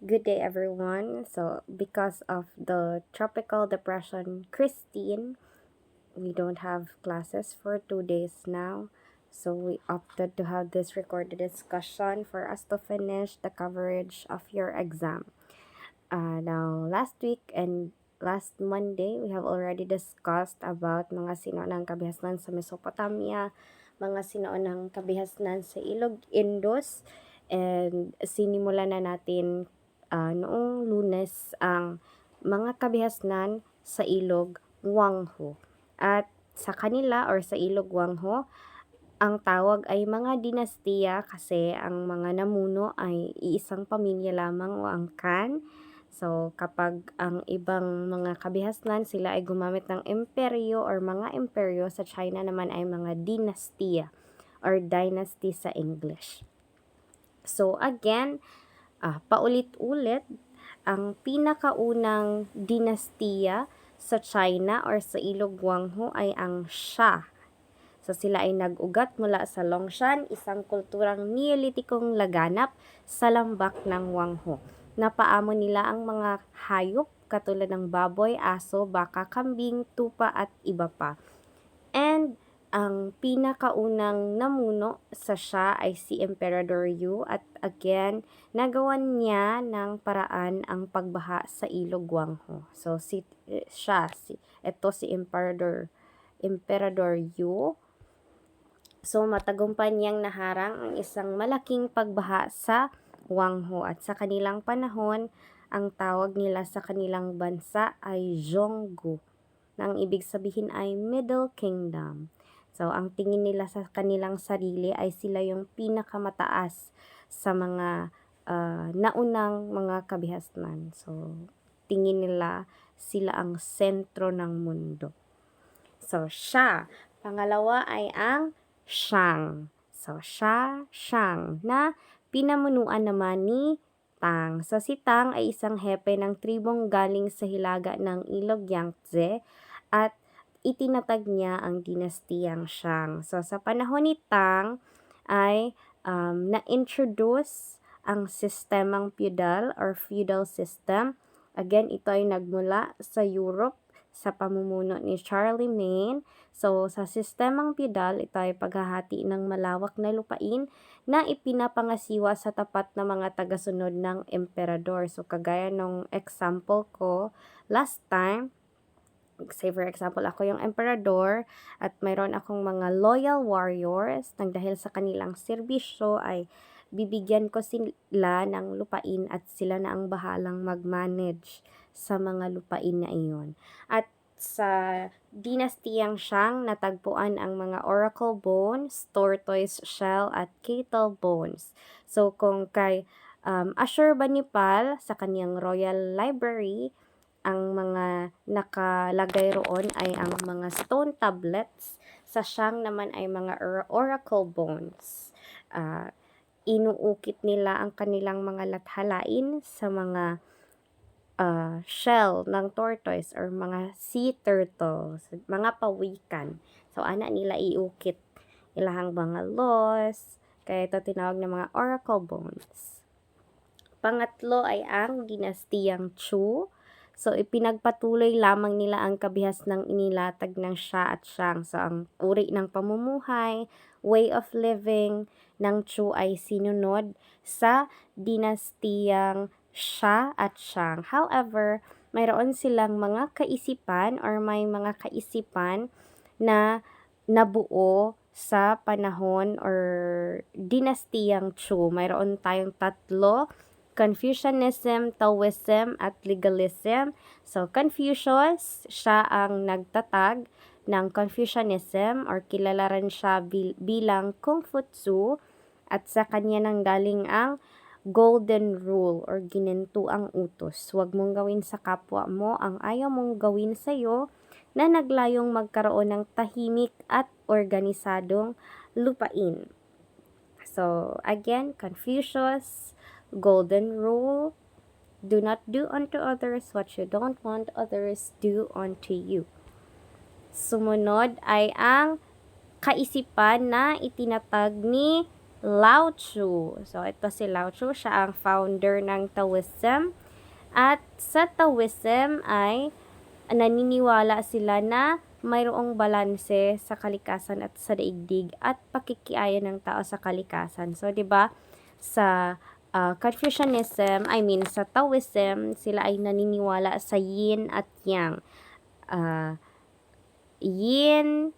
Good day, everyone. So, because of the tropical depression Christine, we don't have classes for two days now. So, we opted to have this recorded discussion for us to finish the coverage of your exam. Uh, now, last week and last Monday, we have already discussed about mga sinaunang kabihasnan sa Mesopotamia, mga sinaunang kabihasnan sa Ilog Indus, and sinimulan na natin ah, noong lunes ang mga kabihasnan sa ilog Wangho. At sa kanila or sa ilog Wangho, ang tawag ay mga dinastiya kasi ang mga namuno ay iisang pamilya lamang o angkan. So, kapag ang ibang mga kabihasnan, sila ay gumamit ng imperyo or mga imperyo, sa China naman ay mga dinastiya or dynasty sa English. So, again, ah, paulit-ulit, ang pinakaunang dinastiya sa China or sa Ilog Guanghu ay ang Xia. So sila ay nag-ugat mula sa Longshan, isang kulturang neolitikong laganap sa lambak ng Wangho. Napaamo nila ang mga hayop katulad ng baboy, aso, baka, kambing, tupa at iba pa. And ang pinakaunang namuno sa siya ay si Emperador Yu at again, nagawan niya ng paraan ang pagbaha sa ilog Guangho. So si eh, siya, si ito si Emperador Emperador Yu. So matagumpay niyang naharang ang isang malaking pagbaha sa Wangho at sa kanilang panahon, ang tawag nila sa kanilang bansa ay Zhonggu. Na ang ibig sabihin ay Middle Kingdom. So, ang tingin nila sa kanilang sarili ay sila yung pinakamataas sa mga uh, naunang mga kabihasnan. So, tingin nila sila ang sentro ng mundo. So, siya. Pangalawa ay ang Shang. So, siya, Shang, na pinamunuan naman ni Tang. So, si Tang ay isang hepe ng tribong galing sa hilaga ng ilog Yangtze at itinatag niya ang dinastiyang Shang. So, sa panahon ni Tang ay um, na-introduce ang sistemang feudal or feudal system. Again, ito ay nagmula sa Europe sa pamumuno ni Charlemagne. So, sa sistemang feudal, ito ay paghahati ng malawak na lupain na ipinapangasiwa sa tapat na mga tagasunod ng emperador. So, kagaya nung example ko last time, say for example, ako yung emperador at mayroon akong mga loyal warriors nang dahil sa kanilang serbisyo ay bibigyan ko sila ng lupain at sila na ang bahalang mag-manage sa mga lupain na iyon. At sa dinastiyang Shang natagpuan ang mga oracle bones, tortoise shell at cattle bones. So kung kay um, Ashurbanipal sa kanyang royal library, ang mga nakalagay roon ay ang mga stone tablets. Sa Shang naman ay mga oracle bones. Uh, inuukit nila ang kanilang mga lathalain sa mga uh, shell ng tortoise or mga sea turtles, mga pawikan. So, ana nila iukit ilahang mga laws, kaya ito tinawag ng mga oracle bones. Pangatlo ay ang dinastiyang Chu. So, ipinagpatuloy lamang nila ang kabihas ng inilatag ng Xia at Shang. So, ang uri ng pamumuhay, way of living ng Chu ay sinunod sa dinastiyang Xia at Shang. However, mayroon silang mga kaisipan or may mga kaisipan na nabuo sa panahon or dinastiyang Chu. Mayroon tayong tatlo Confucianism, Taoism, at legalism. So, Confucius, siya ang nagtatag ng Confucianism or kilala rin siya bil- bilang Kungfutsu at sa kanya nang galing ang golden rule or ginentuang utos. Huwag mong gawin sa kapwa mo ang ayaw mong gawin sa iyo na naglayong magkaroon ng tahimik at organisadong lupain. So, again, Confucius, golden rule, do not do unto others what you don't want others do unto you. Sumunod ay ang kaisipan na itinatag ni Lao Tzu. So, ito si Lao Tzu, siya ang founder ng Taoism. At sa Taoism ay naniniwala sila na mayroong balanse sa kalikasan at sa daigdig at pakikiaya ng tao sa kalikasan. So, 'di ba? Sa uh, Confucianism, I mean sa Taoism, sila ay naniniwala sa yin at yang. Uh, yin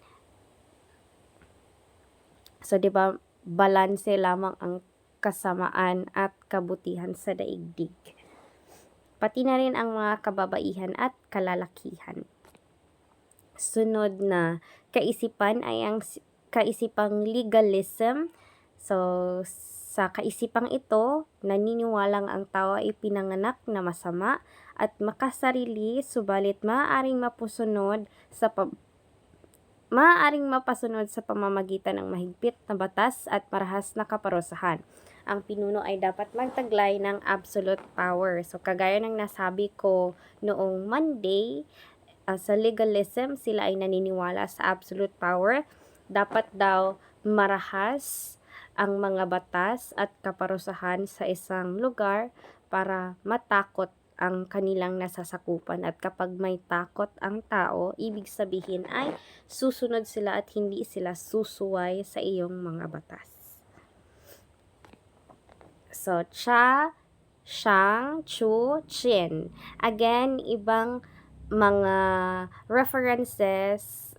So, 'di ba, balanse lamang ang kasamaan at kabutihan sa daigdig. Pati na rin ang mga kababaihan at kalalakihan. Sunod na kaisipan ay ang kaisipang legalism. So, sa kaisipang ito, naniniwalang ang tao ay pinanganak na masama at makasarili, subalit maaaring mapusunod sa pa- maaaring mapasunod sa pamamagitan ng mahigpit na batas at marahas na kaparusahan. Ang pinuno ay dapat magtaglay ng absolute power. So, kagaya ng nasabi ko noong Monday, uh, sa legalism, sila ay naniniwala sa absolute power. Dapat daw marahas ang mga batas at kaparusahan sa isang lugar para matakot ang kanilang nasasakupan at kapag may takot ang tao, ibig sabihin ay susunod sila at hindi sila susuway sa iyong mga batas. So, cha, shang, chu, chin. Again, ibang mga references,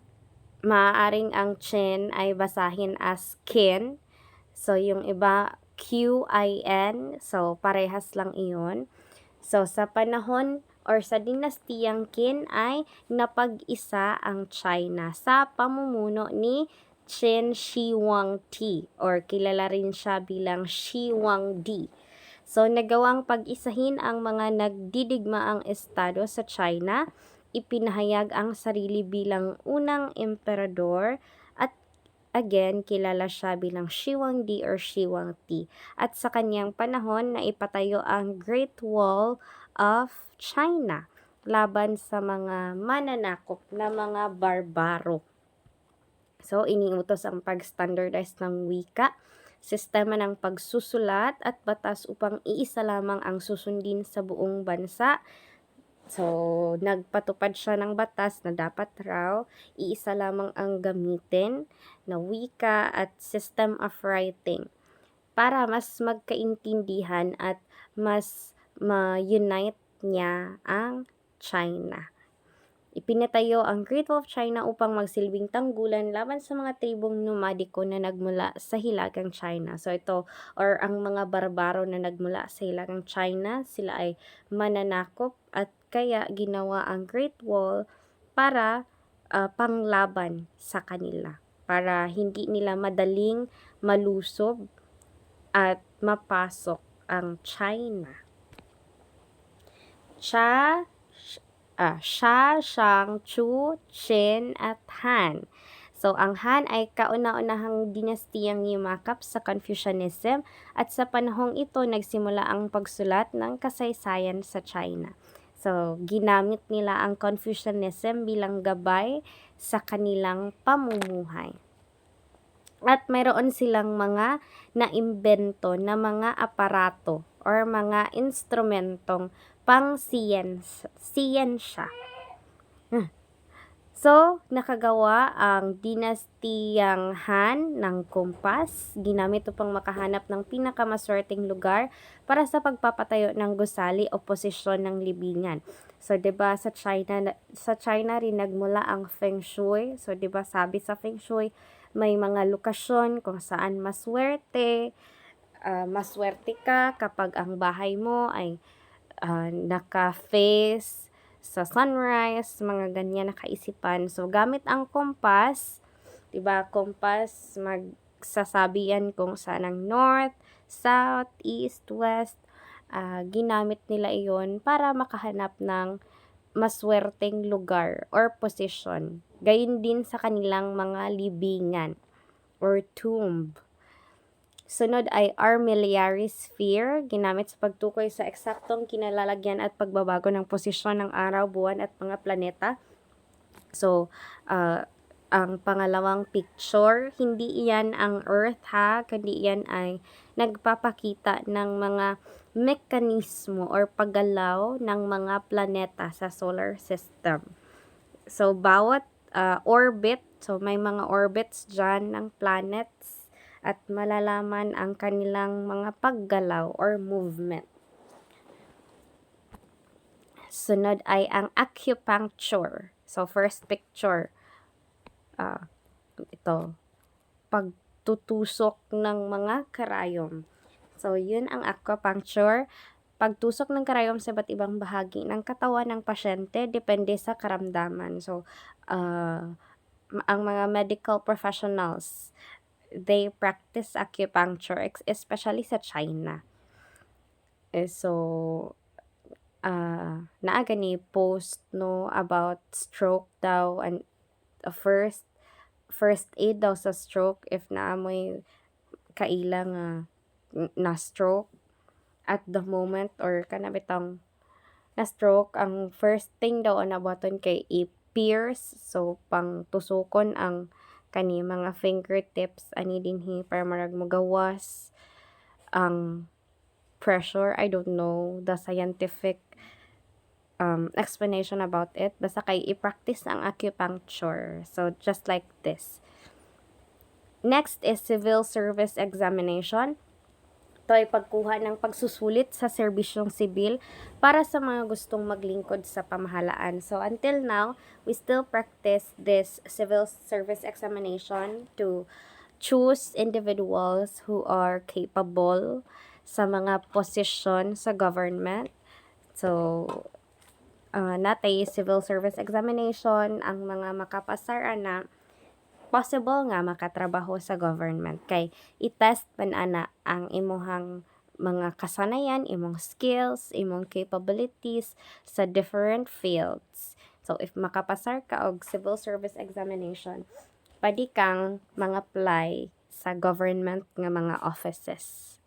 maaaring ang chin ay basahin as kin. So, yung iba, Q-I-N. So, parehas lang iyon. So, sa panahon or sa dinastiyang Qin ay napag-isa ang China sa pamumuno ni Chen Shi Huangdi or kilala rin siya bilang Shi Huangdi. So, nagawang pag-isahin ang mga nagdidigmaang estado sa China, ipinahayag ang sarili bilang unang emperador again, kilala siya bilang Shi Huangdi or Shi Huangdi. At sa kanyang panahon na ipatayo ang Great Wall of China laban sa mga mananakop na mga barbaro. So, iniutos ang pag-standardize ng wika sistema ng pagsusulat at batas upang iisa lamang ang susundin sa buong bansa. So, nagpatupad siya ng batas na dapat raw iisa lamang ang gamitin na wika at system of writing para mas magkaintindihan at mas ma-unite niya ang China. Ipinatayo ang Great Wall of China upang magsilbing tanggulan laban sa mga tribong nomadiko na nagmula sa hilagang China. So ito, or ang mga barbaro na nagmula sa hilagang China, sila ay mananakop kaya ginawa ang Great Wall para uh, panglaban sa kanila. Para hindi nila madaling malusob at mapasok ang China. Cha uh, Sha, Shang, Chu, Qin, at Han. So, ang Han ay kauna-unahang dinastiyang yumakap sa Confucianism at sa panahong ito nagsimula ang pagsulat ng kasaysayan sa China. So, ginamit nila ang Confucianism bilang gabay sa kanilang pamumuhay. At mayroon silang mga naimbento na mga aparato or mga instrumentong pang siyensya. Hmm. So, nakagawa ang dinastiyang Han ng kumpas. Ginamit upang makahanap ng pinakamaswerteng lugar para sa pagpapatayo ng gusali o posisyon ng libingan. So, 'di ba sa China sa China rin nagmula ang Feng Shui. So, 'di ba sabi sa Feng Shui may mga lokasyon kung saan maswerte, uh, maswerte ka kapag ang bahay mo ay uh, naka-face sa sunrise, mga ganyan na kaisipan. So, gamit ang compass, 'di ba? Compass magsasabi yan kung saan ang north, south, east, west. Uh, ginamit nila iyon para makahanap ng maswerteng lugar or position. Gayun din sa kanilang mga libingan or tomb. Sunod ay armillary sphere, ginamit sa pagtukoy sa eksaktong kinalalagyan at pagbabago ng posisyon ng araw, buwan at mga planeta. So, uh, ang pangalawang picture, hindi iyan ang Earth ha, kundi iyan ay nagpapakita ng mga mekanismo or paggalaw ng mga planeta sa solar system. So, bawat uh, orbit, so may mga orbits dyan ng planets at malalaman ang kanilang mga paggalaw or movement. Sunod ay ang acupuncture. So, first picture, uh, ito, pagtutusok ng mga karayom. So, yun ang acupuncture. Pagtusok ng karayom sa iba't ibang bahagi ng katawan ng pasyente depende sa karamdaman. So, uh, ang mga medical professionals, they practice acupuncture, especially sa China. Eh, so, uh, naaga ni post no about stroke daw and uh, first first aid daw sa stroke if naamoy kaila nga na stroke at the moment or kana bitang na stroke ang first thing daw na button kay i-pierce so pang tusukon ang kani mga fingertips ani dinhi para marag magawas ang pressure. I don't know the scientific um, explanation about it. Basta kay i-practice ang acupuncture. So just like this. Next is civil service examination ito ay pagkuha ng pagsusulit sa serbisyong sibil para sa mga gustong maglingkod sa pamahalaan. So until now, we still practice this civil service examination to choose individuals who are capable sa mga posisyon sa government. So, uh, natay civil service examination ang mga makapasar na possible nga makatrabaho sa government kay i-test man ana ang imuhang mga kasanayan, imong skills, imong capabilities sa different fields. So if makapasar ka og civil service examination, pwede kang mga-apply sa government nga mga offices.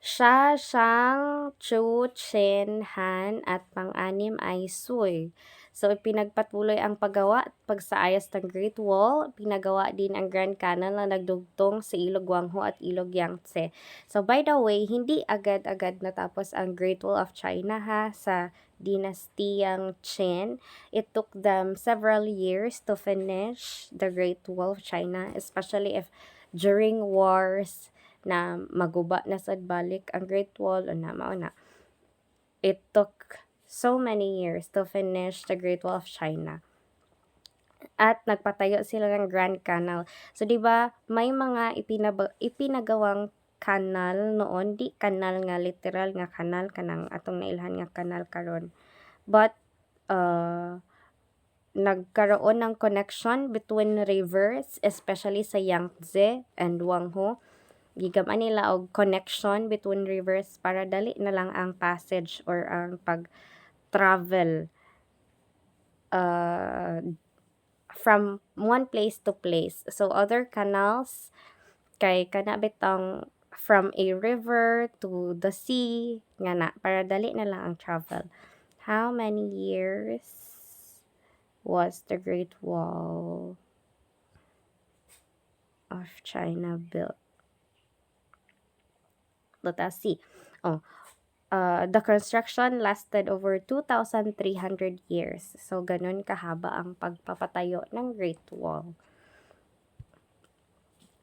Siya siyang Chu Chen Han at pang-anim ay Sui. So, pinagpatuloy ang paggawa at pagsaayos ng Great Wall. Pinagawa din ang Grand Canal na nagdugtong sa Ilog Guangho at Ilog Yangtze. So, by the way, hindi agad-agad natapos ang Great Wall of China ha sa dynastiyang Qin. It took them several years to finish the Great Wall of China, especially if during wars na maguba na sad balik ang Great Wall o na mao na. It took so many years to finish the Great Wall of China. At nagpatayo sila ng Grand Canal. So, di ba may mga ipinab- ipinagawang kanal noon, di kanal nga literal nga kanal kanang atong nailhan nga kanal karon. But uh, nagkaroon ng connection between rivers, especially sa Yangtze and Wangho. Gigaman nila og connection between rivers para dali na lang ang passage or ang pag travel uh, from one place to place. So other canals kay kana bitang from a river to the sea nga na para dali na lang ang travel. How many years was the Great Wall of China built? Let us see. Oh, uh, the construction lasted over 2,300 years. So, ganun kahaba ang pagpapatayo ng Great Wall.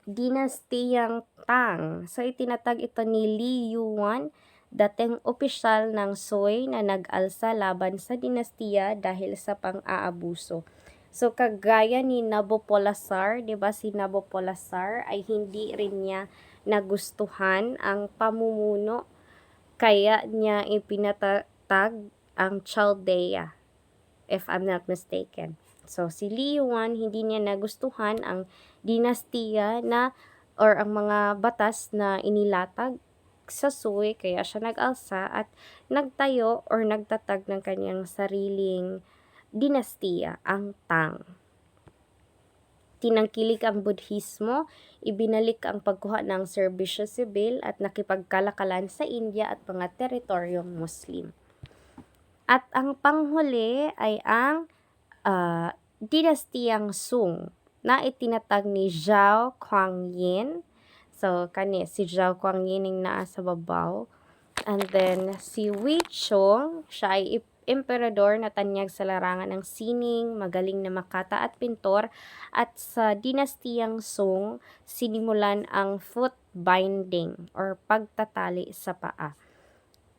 Dinastiyang Tang. So, itinatag ito ni Li Yuan, dating opisyal ng Sui na nag-alsa laban sa dinastiya dahil sa pang-aabuso. So, kagaya ni Nabopolassar, di ba si Nabopolassar ay hindi rin niya nagustuhan ang pamumuno kaya niya ipinatatag ang Chaldea, if I'm not mistaken. So, si Li Yuan, hindi niya nagustuhan ang dinastiya na or ang mga batas na inilatag sa Sui, kaya siya nag-alsa at nagtayo or nagtatag ng kanyang sariling dinastiya, ang Tang tinangkilik ang Budhismo, ibinalik ang pagkuha ng serbisyo sibil at nakipagkalakalan sa India at mga teritoryong Muslim. At ang panghuli ay ang uh, dinastiyang Sung na itinatag ni Zhao Kuangyin. So, kani si Zhao Kuangyin yung naa sa babaw. And then, si Wei Chong, siya ay emperador na tanyag sa larangan ng sining, magaling na makata at pintor. At sa dinastiyang Song, sinimulan ang foot binding or pagtatali sa paa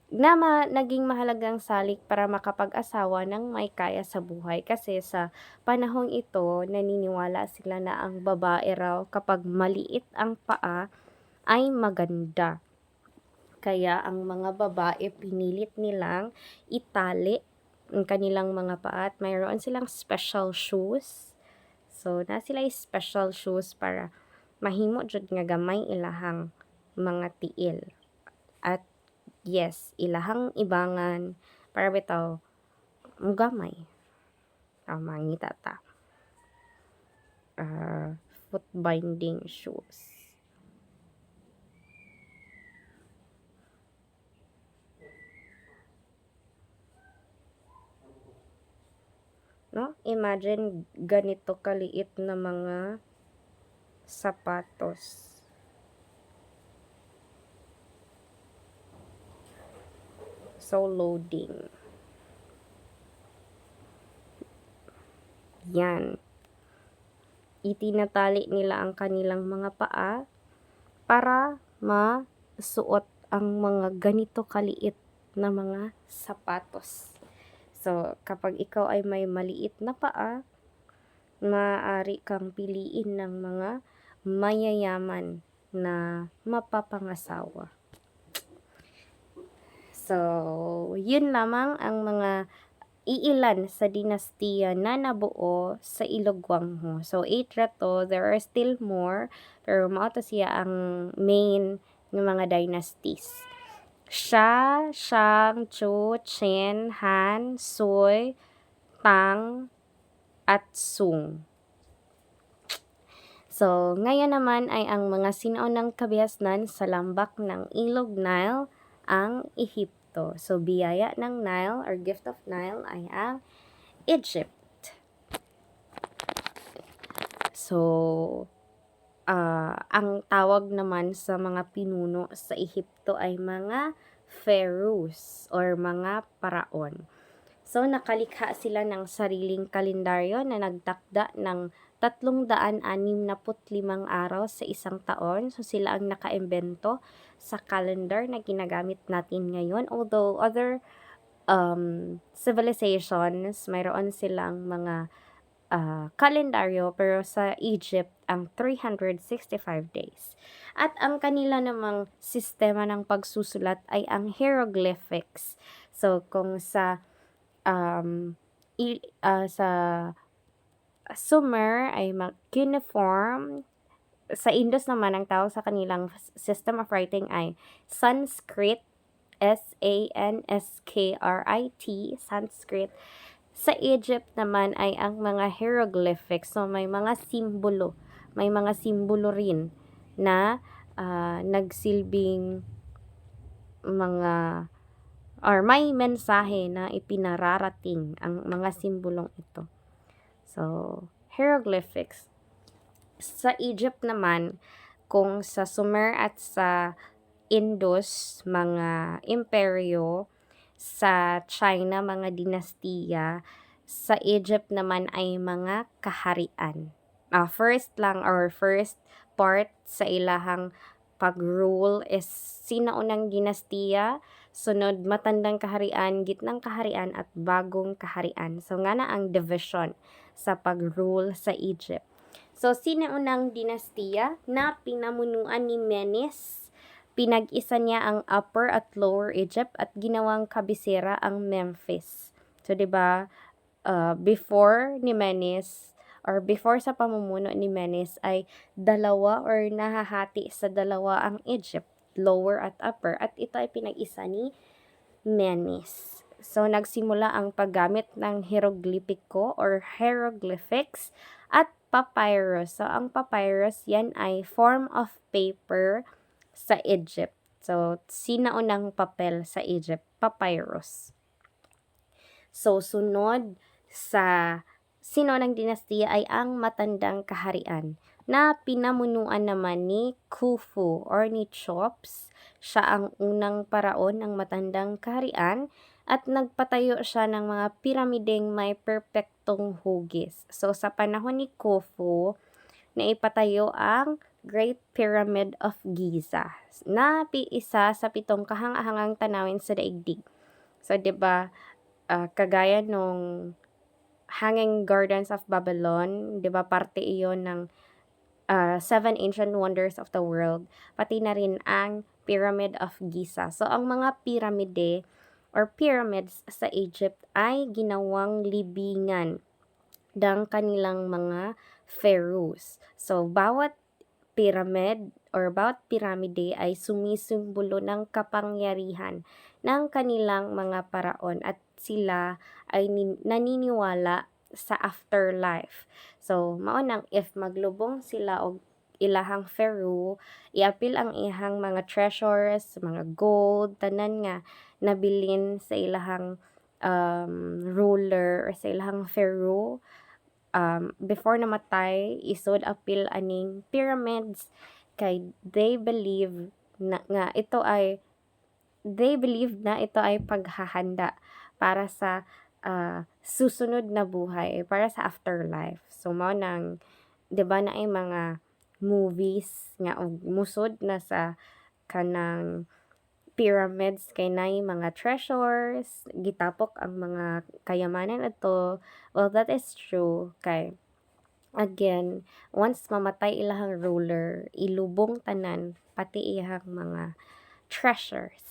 na naging mahalagang salik para makapag-asawa ng may kaya sa buhay kasi sa panahong ito naniniwala sila na ang babae raw kapag maliit ang paa ay maganda. Kaya ang mga babae pinilit nilang itali ang kanilang mga paa at mayroon silang special shoes. So na sila special shoes para mahimo jud nga gamay ilahang mga tiil. At yes, ilahang ibangan para bitaw gamay. Ah, mangita ta. Uh, foot binding shoes. No? Imagine ganito kaliit na mga sapatos. So, loading. Yan. Itinatali nila ang kanilang mga paa para masuot ang mga ganito kaliit na mga sapatos. So, kapag ikaw ay may maliit na paa, maaari kang piliin ng mga mayayaman na mapapangasawa. So, yun lamang ang mga iilan sa dinastiya na nabuo sa Ilog Guangho. So, eight rato, there are still more, pero mao siya ang main ng mga dynasties. Sha, Shang, Chu, Chen, Han, Sui, Tang, at Sung. So, ngayon naman ay ang mga sinaunang kabihasnan sa lambak ng Ilog Nile ang Egypt to. So, biyaya ng Nile or gift of Nile ay ang Egypt. So, uh, ang tawag naman sa mga pinuno sa Ehipto ay mga pharaohs or mga paraon. So, nakalikha sila ng sariling kalendaryo na nagtakda ng 365 araw sa isang taon. So, sila ang nakaimbento sa calendar na ginagamit natin ngayon. Although other um, civilizations, mayroon silang mga uh, kalendaryo pero sa Egypt ang 365 days. At ang kanila namang sistema ng pagsusulat ay ang hieroglyphics. So kung sa um, i, uh, sa Sumer ay cuneiform sa Indus naman, ang tawag sa kanilang system of writing ay Sanskrit, S-A-N-S-K-R-I-T, Sanskrit. Sa Egypt naman ay ang mga hieroglyphics. So, may mga simbolo. May mga simbolo rin na uh, nagsilbing mga or may mensahe na ipinararating ang mga simbolong ito. So, hieroglyphics sa Egypt naman, kung sa Sumer at sa Indus, mga imperyo, sa China, mga dinastiya, sa Egypt naman ay mga kaharian. Uh, first lang or first part sa ilahang pag-rule is sinaunang dinastiya, sunod matandang kaharian, gitnang kaharian at bagong kaharian. So nga na ang division sa pag-rule sa Egypt. So, sinaunang dinastiya na pinamunuan ni Menes. Pinag-isa niya ang Upper at Lower Egypt at ginawang kabisera ang Memphis. So, 'di ba? Uh, before ni Menes or before sa pamumuno ni Menes ay dalawa or nahahati sa dalawa ang Egypt, lower at upper at ito ay pinag-isa ni Menes. So nagsimula ang paggamit ng hieroglipiko or hieroglyphics at papyrus. So, ang papyrus, yan ay form of paper sa Egypt. So, sinaunang papel sa Egypt? Papyrus. So, sunod sa sinunang dinastiya ay ang matandang kaharian na pinamunuan naman ni Khufu or ni Chops. Siya ang unang paraon ng matandang kaharian at nagpatayo siya ng mga piramideng may perpektong hugis. So sa panahon ni Khufu, naipatayo ang Great Pyramid of Giza na isa sa pitong kahang-ahangang tanawin sa daigdig. So 'di ba uh, kagaya nung Hanging Gardens of Babylon, 'di ba parte iyon ng uh, Seven Ancient Wonders of the World, pati na rin ang Pyramid of Giza. So ang mga piramide or pyramids sa Egypt ay ginawang libingan ng kanilang mga pharaohs. So bawat pyramid or bawat piramide ay sumisimbolo ng kapangyarihan ng kanilang mga paraon at sila ay naniniwala sa afterlife. So, mao nang if maglubong sila og ilahang pharaoh, iapil ang ihang mga treasures, mga gold, tanan nga nabilin sa ilahang um, ruler or sa ilahang pharaoh um, before namatay isod apil aning pyramids. Kay they believe na nga ito ay they believe na ito ay paghahanda para sa uh, susunod na buhay para sa afterlife. So mao nang 'di ba na ay mga movies nga og musod na sa kanang pyramids kay nay mga treasures gitapok ang mga kayamanan ato well that is true. Kay again once mamatay ilahang ruler ilubong tanan pati iyang mga treasures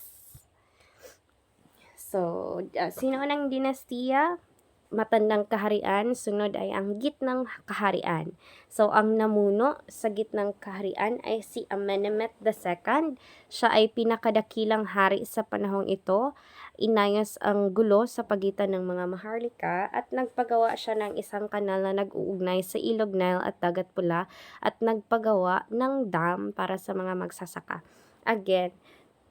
so uh, sino nang dinastiya matandang kaharian, sunod ay ang gitnang kaharian. So, ang namuno sa gitnang kaharian ay si Amenemhet II. Siya ay pinakadakilang hari sa panahong ito. Inayos ang gulo sa pagitan ng mga maharlika at nagpagawa siya ng isang kanal na nag-uugnay sa Ilog Nile at Dagat Pula at nagpagawa ng dam para sa mga magsasaka. Again,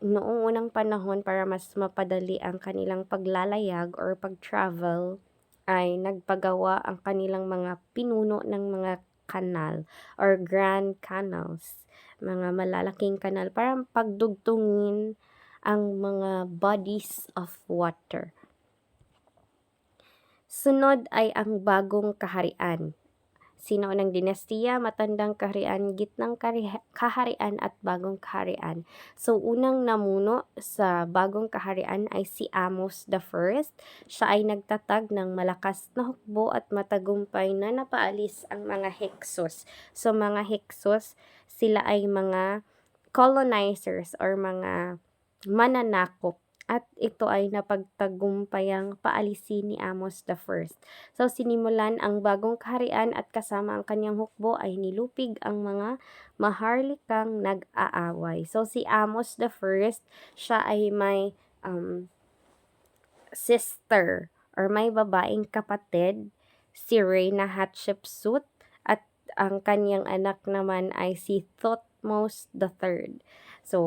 noong unang panahon para mas mapadali ang kanilang paglalayag or pag-travel ay nagpagawa ang kanilang mga pinuno ng mga kanal or grand canals, mga malalaking kanal para pagdugtungin ang mga bodies of water. Sunod ay ang bagong kaharian Sinaunang dinastiya, matandang kaharian, gitnang kaharian at bagong kaharian. So unang namuno sa bagong kaharian ay si Amos the First. Siya ay nagtatag ng malakas na hukbo at matagumpay na napaalis ang mga Hyksos. So mga Hyksos, sila ay mga colonizers or mga mananakop at ito ay napagtagumpayang paalisin ni Amos the First. So sinimulan ang bagong kaharian at kasama ang kanyang hukbo ay nilupig ang mga maharlikang nag-aaway. So si Amos the First, siya ay may um, sister or may babaeng kapatid si Reina Hatshepsut at ang kanyang anak naman ay si Thutmose III. So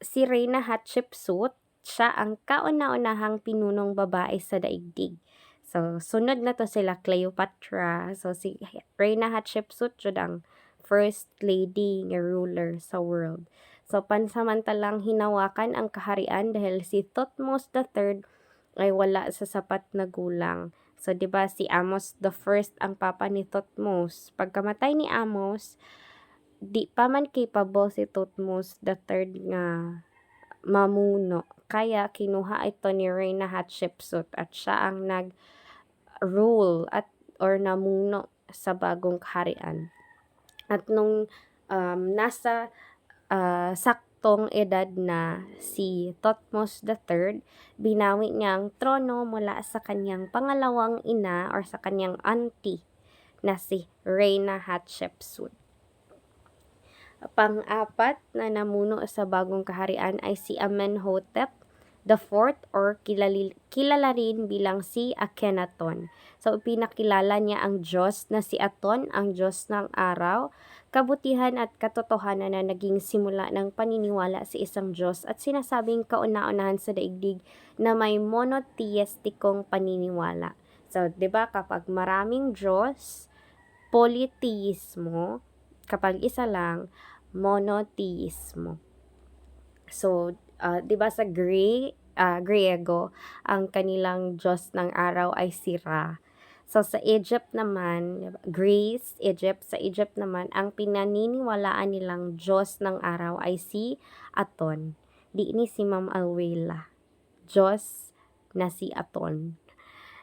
si Reina Hatshepsut siya ang kauna-unahang pinunong babae sa daigdig. So, sunod na to sila Cleopatra. So, si Reina Hatshepsut ang first lady nga ruler sa world. So, pansamantalang hinawakan ang kaharian dahil si Thutmose III ay wala sa sapat na gulang. So, di ba si Amos the first ang papa ni Thutmose. Pagkamatay ni Amos, di pa man capable si Thutmose the third nga mamuno. Kaya kinuha ito ni Reina Hatshepsut at siya ang nag-rule at or namuno sa bagong kaharian. At nung um, nasa uh, saktong edad na si Thutmose III, binawi niya ang trono mula sa kanyang pangalawang ina or sa kanyang auntie na si Reina Hatshepsut. Pang-apat na namuno sa bagong kaharian ay si Amenhotep the fourth or kilali, kilala rin bilang si Akhenaton. So, pinakilala niya ang Diyos na si Aton, ang Diyos ng araw, kabutihan at katotohanan na naging simula ng paniniwala sa isang Diyos at sinasabing kauna-unahan sa daigdig na may monotheistikong paniniwala. So, 'di ba kapag maraming Diyos, polytheismo, kapag isa lang, monotheismo. So, ah, 'di ba sa Gre ah, Griego, ang kanilang Diyos ng araw ay si Ra. So, sa Egypt naman, Greece, Egypt, sa Egypt naman, ang pinaniniwalaan nilang Diyos ng araw ay si Aton. Di ni si Ma'am Alwela. Diyos na si Aton.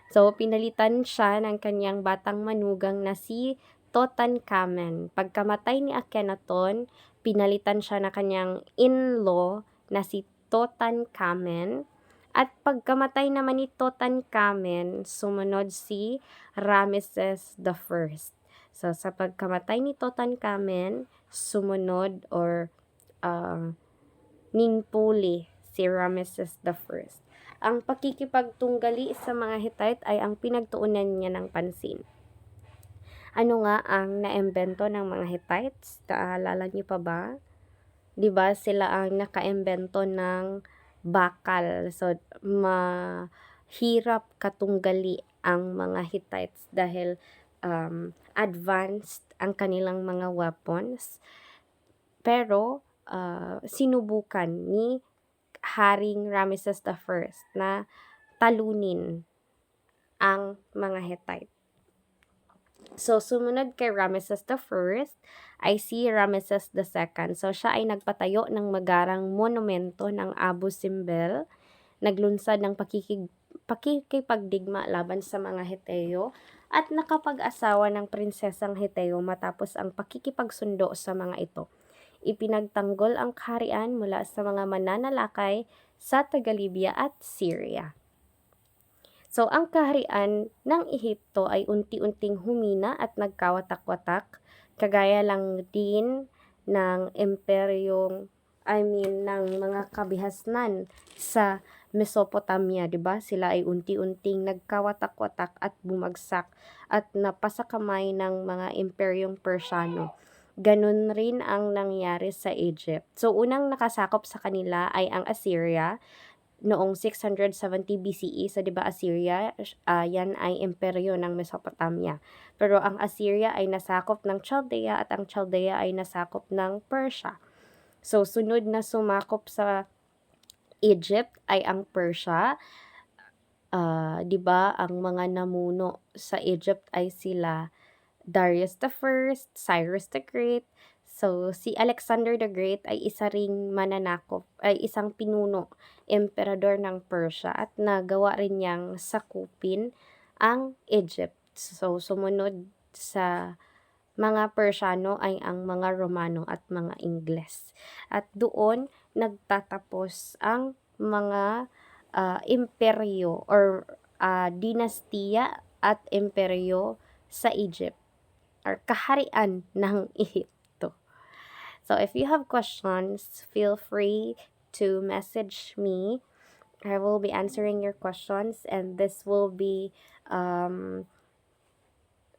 So, pinalitan siya ng kanyang batang manugang na si Tutankhamen. Pagkamatay ni Akhenaton, pinalitan siya ng kanyang in-law na si Tutankhamen. At pagkamatay naman ni Tutankhamen, sumunod si Ramesses the First. So, sa pagkamatay ni Tutankhamen, sumunod or uh, ninpuli si Ramesses the First. Ang pakikipagtunggali sa mga Hittite ay ang pinagtuunan niya ng pansin. Ano nga ang naimbento ng mga Hittites? Naalala niyo pa ba? 'Di ba sila ang nakaimbento ng bakal. So, mahirap katunggali ang mga Hittites dahil um, advanced ang kanilang mga weapons. Pero, uh, sinubukan ni Haring the First na talunin ang mga Hittite. So, sumunod kay Ramesses the First ay si Ramesses the Second. So, siya ay nagpatayo ng magarang monumento ng Abu Simbel, naglunsad ng pakikig, pakikipagdigma laban sa mga Heteo, at nakapag-asawa ng prinsesang Heteo matapos ang pakikipagsundo sa mga ito ipinagtanggol ang kaharian mula sa mga mananalakay sa Tagalibya at Syria. So, ang kaharian ng Ehipto ay unti-unting humina at nagkawatak-watak, kagaya lang din ng imperyong, I mean, ng mga kabihasnan sa Mesopotamia, 'di ba? Sila ay unti-unting nagkawatak-watak at bumagsak at napasakamay ng mga imperyong Persiano. Ganun rin ang nangyari sa Egypt. So, unang nakasakop sa kanila ay ang Assyria noong 670 BCE. So, di ba Assyria, uh, yan ay imperyo ng Mesopotamia. Pero ang Assyria ay nasakop ng Chaldea at ang Chaldea ay nasakop ng Persia. So, sunod na sumakop sa Egypt ay ang Persia. Uh, 'di ba ang mga namuno sa Egypt ay sila Darius the First, Cyrus the Great. So, si Alexander the Great ay isa ring mananakop, ay isang pinuno, emperador ng Persia at nagawa rin niyang sakupin ang Egypt. So, sumunod sa mga Persiano ay ang mga Romano at mga Ingles. At doon nagtatapos ang mga uh, imperyo or uh, dinastiya at imperyo sa Egypt or kaharian ng Ehipto. So if you have questions, feel free to message me. I will be answering your questions and this will be um,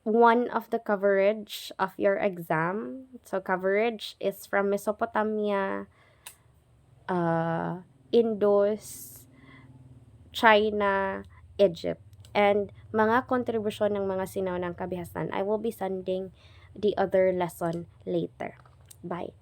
one of the coverage of your exam. So coverage is from Mesopotamia, uh, Indus, China, Egypt and mga kontribusyon ng mga sinaunang kabihasnan. I will be sending the other lesson later. Bye.